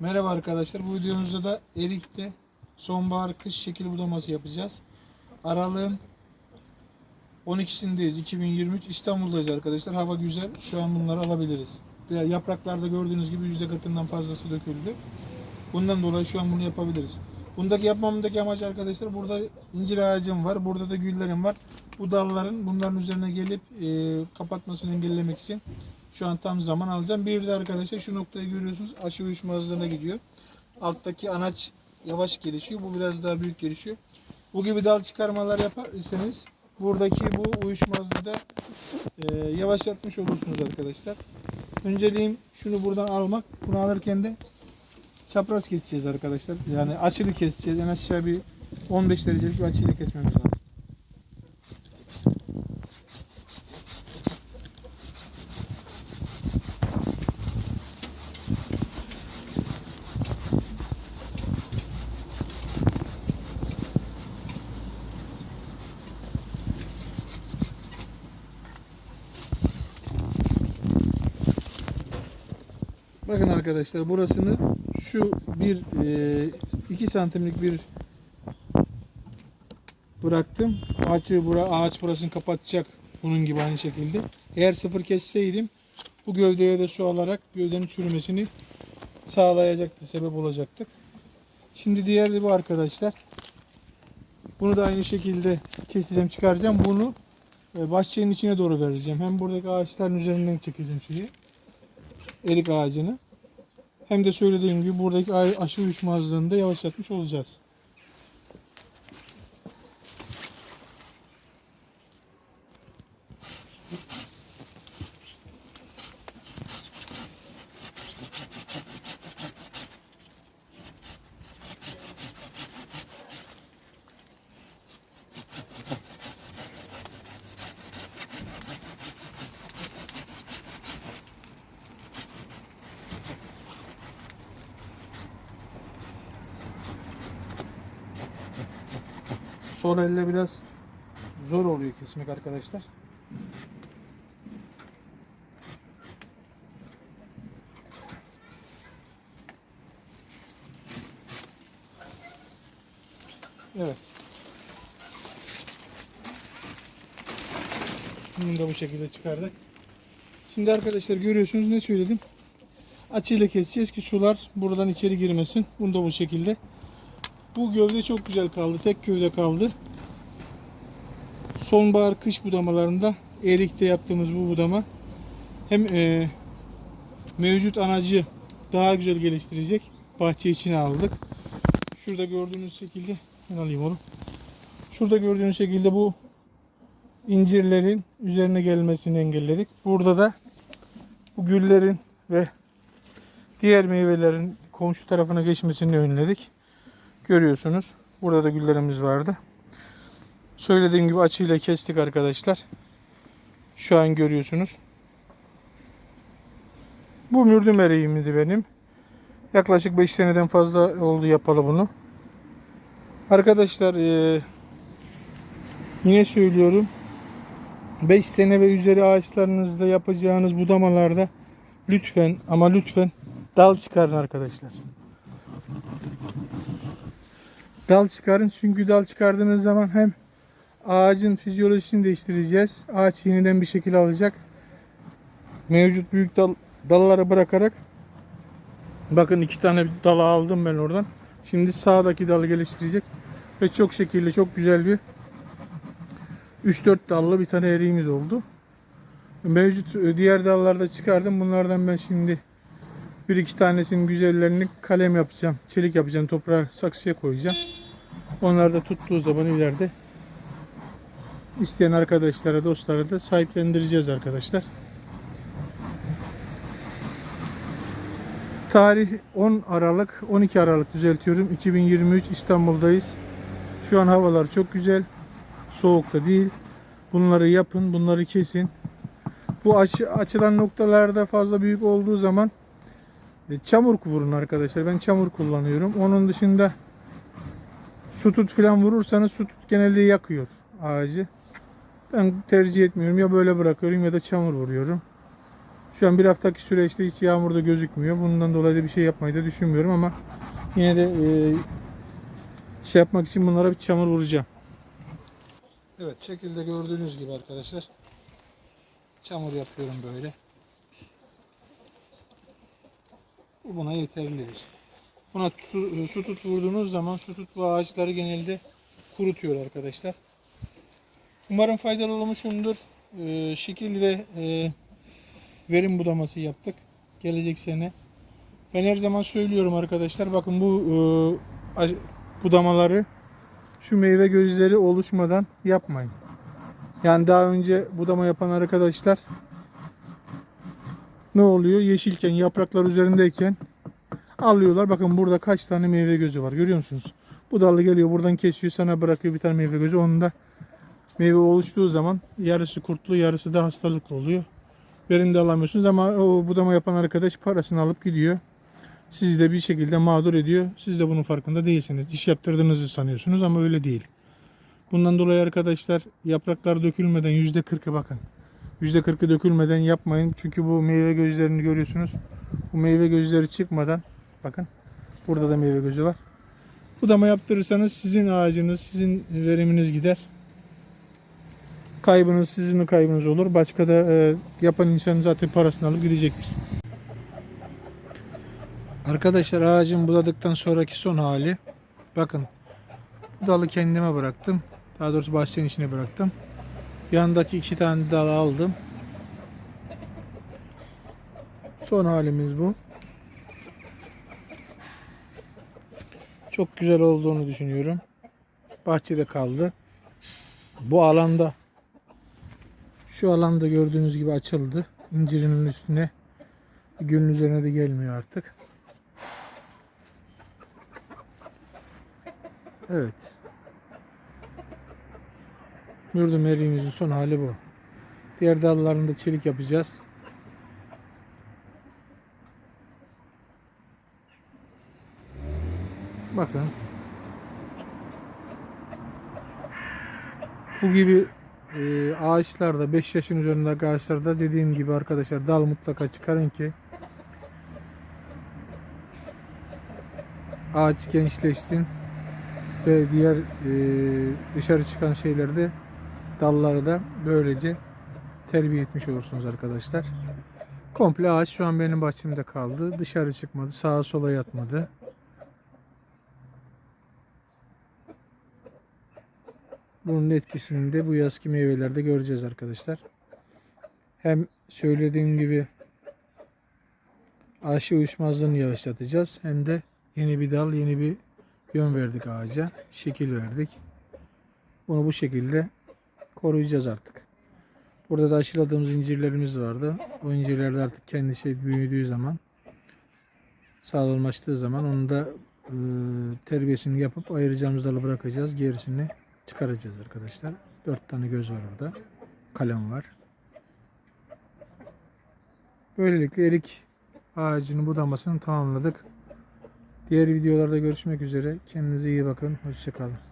Merhaba arkadaşlar. Bu videomuzda da erikte sonbahar kış şekil budaması yapacağız. Aralığın 12'sindeyiz. 2023 İstanbul'dayız arkadaşlar. Hava güzel. Şu an bunları alabiliriz. Ya- Yapraklarda gördüğünüz gibi yüzde katından fazlası döküldü. Bundan dolayı şu an bunu yapabiliriz. Bundaki yapmamdaki amaç arkadaşlar burada incir ağacım var. Burada da güllerim var. Bu dalların bunların üzerine gelip e, kapatmasını engellemek için şu an tam zaman alacağım. Bir de arkadaşlar şu noktayı görüyorsunuz. Aşı uyuşmazlığına gidiyor. Alttaki anaç yavaş gelişiyor. Bu biraz daha büyük gelişiyor. Bu gibi dal çıkarmalar yaparsanız buradaki bu uyuşmazlığı da e, yavaşlatmış olursunuz arkadaşlar. Önceliğim şunu buradan almak. Bunu alırken de çapraz keseceğiz arkadaşlar. Yani açılı keseceğiz. En aşağı bir 15 derecelik bir açıyla kesmemiz lazım. Bakın arkadaşlar burasını şu bir 2 santimlik bir bıraktım. Ağaçı bura, ağaç burasını kapatacak bunun gibi aynı şekilde. Eğer sıfır kesseydim bu gövdeye de su alarak gövdenin çürümesini sağlayacaktı, sebep olacaktık. Şimdi diğer de bu arkadaşlar. Bunu da aynı şekilde keseceğim, çıkaracağım. Bunu e, bahçenin içine doğru vereceğim. Hem buradaki ağaçların üzerinden çekeceğim şeyi erik ağacını. Hem de söylediğim gibi buradaki ay- aşı uyuşmazlığını da yavaşlatmış olacağız. Sol elle biraz zor oluyor kesmek arkadaşlar. Evet. Bunu da bu şekilde çıkardık. Şimdi arkadaşlar görüyorsunuz ne söyledim. Açıyla keseceğiz ki sular buradan içeri girmesin. Bunu da bu şekilde. Bu gövde çok güzel kaldı. Tek gövde kaldı. Sonbahar kış budamalarında erikte yaptığımız bu budama hem e, mevcut anacı daha güzel geliştirecek. Bahçe içine aldık. Şurada gördüğünüz şekilde ben alayım onu. Şurada gördüğünüz şekilde bu incirlerin üzerine gelmesini engelledik. Burada da bu güllerin ve diğer meyvelerin komşu tarafına geçmesini önledik. Görüyorsunuz. Burada da güllerimiz vardı. Söylediğim gibi açıyla kestik arkadaşlar. Şu an görüyorsunuz. Bu mürdüm eriğimdi benim. Yaklaşık 5 seneden fazla oldu yapalı bunu. Arkadaşlar eee, yine söylüyorum. 5 sene ve üzeri ağaçlarınızda yapacağınız budamalarda lütfen ama lütfen dal çıkarın arkadaşlar. Dal çıkarın çünkü dal çıkardığınız zaman hem ağacın fizyolojisini değiştireceğiz. Ağaç yeniden bir şekil alacak. Mevcut büyük dal, dalları bırakarak bakın iki tane dalı aldım ben oradan. Şimdi sağdaki dalı geliştirecek ve çok şekilli çok güzel bir 3-4 dallı bir tane eriğimiz oldu. Mevcut e, diğer dallarda çıkardım. Bunlardan ben şimdi bir iki tanesinin güzellerini kalem yapacağım. Çelik yapacağım. Toprağa saksıya koyacağım. Onlar da tuttuğu zaman ileride isteyen arkadaşlara, dostlara da sahiplendireceğiz arkadaşlar. Tarih 10 Aralık, 12 Aralık düzeltiyorum. 2023 İstanbul'dayız. Şu an havalar çok güzel. Soğukta değil. Bunları yapın, bunları kesin. Bu açı, açılan noktalarda fazla büyük olduğu zaman çamur vurun arkadaşlar. Ben çamur kullanıyorum. Onun dışında su tut falan vurursanız su tut genelde yakıyor ağacı. Ben tercih etmiyorum. Ya böyle bırakıyorum ya da çamur vuruyorum. Şu an bir haftaki süreçte hiç yağmurda gözükmüyor. Bundan dolayı da bir şey yapmayı da düşünmüyorum ama yine de e, şey yapmak için bunlara bir çamur vuracağım. Evet şekilde gördüğünüz gibi arkadaşlar çamur yapıyorum böyle. Bu buna yeterlidir. Buna su, su tut vurduğunuz zaman su tut bu ağaçları genelde kurutuyor arkadaşlar. Umarım faydalı olmuşumdur. Ee, şekil ve e, verim budaması yaptık. Gelecek sene. Ben her zaman söylüyorum arkadaşlar. Bakın bu e, budamaları şu meyve gözleri oluşmadan yapmayın. Yani daha önce budama yapan arkadaşlar ne oluyor? Yeşilken yapraklar üzerindeyken alıyorlar. Bakın burada kaç tane meyve gözü var. Görüyor musunuz? Bu dallı geliyor buradan kesiyor sana bırakıyor bir tane meyve gözü. Onu da meyve oluştuğu zaman yarısı kurtlu yarısı da hastalıklı oluyor. Verim de alamıyorsunuz ama o budama yapan arkadaş parasını alıp gidiyor. Sizi de bir şekilde mağdur ediyor. Siz de bunun farkında değilsiniz. İş yaptırdığınızı sanıyorsunuz ama öyle değil. Bundan dolayı arkadaşlar yapraklar dökülmeden yüzde 40'ı bakın. Yüzde 40'ı dökülmeden yapmayın. Çünkü bu meyve gözlerini görüyorsunuz. Bu meyve gözleri çıkmadan bakın burada da meyve gözü var. Budama yaptırırsanız sizin ağacınız, sizin veriminiz gider. Kaybınız sizin kaybınız olur. Başka da e, yapan insan zaten parasını alıp gidecektir. Arkadaşlar ağacın budadıktan sonraki son hali. Bakın bu dalı kendime bıraktım. Daha doğrusu bahçenin içine bıraktım. Yanındaki iki tane dal aldım. Son halimiz bu. Çok güzel olduğunu düşünüyorum. Bahçede kaldı. Bu alanda şu alanda gördüğünüz gibi açıldı. İncirinin üstüne gülün üzerine de gelmiyor artık. Evet. Mürdüm eriğimizin son hali bu. Diğer dallarında çelik yapacağız. Bakın. Bu gibi e, ağaçlarda 5 yaşın üzerindeki ağaçlarda dediğim gibi arkadaşlar dal mutlaka çıkarın ki ağaç gençleşsin ve diğer e, dışarı çıkan şeylerde dalları da böylece terbiye etmiş olursunuz arkadaşlar. Komple ağaç şu an benim bahçemde kaldı. Dışarı çıkmadı. Sağa sola yatmadı. Bunun etkisini de bu yazki meyvelerde göreceğiz arkadaşlar. Hem söylediğim gibi aşı uyuşmazlığını yavaşlatacağız. Hem de yeni bir dal, yeni bir yön verdik ağaca. Şekil verdik. Bunu bu şekilde koruyacağız artık. Burada da aşıladığımız incirlerimiz vardı. O incirler de artık kendisi büyüdüğü zaman sağlamlaştığı zaman onu da e, terbiyesini yapıp ayıracağımız dalı bırakacağız. Gerisini çıkaracağız arkadaşlar. Dört tane göz var orada. Kalem var. Böylelikle erik ağacının budamasını tamamladık. Diğer videolarda görüşmek üzere. Kendinize iyi bakın. Hoşçakalın.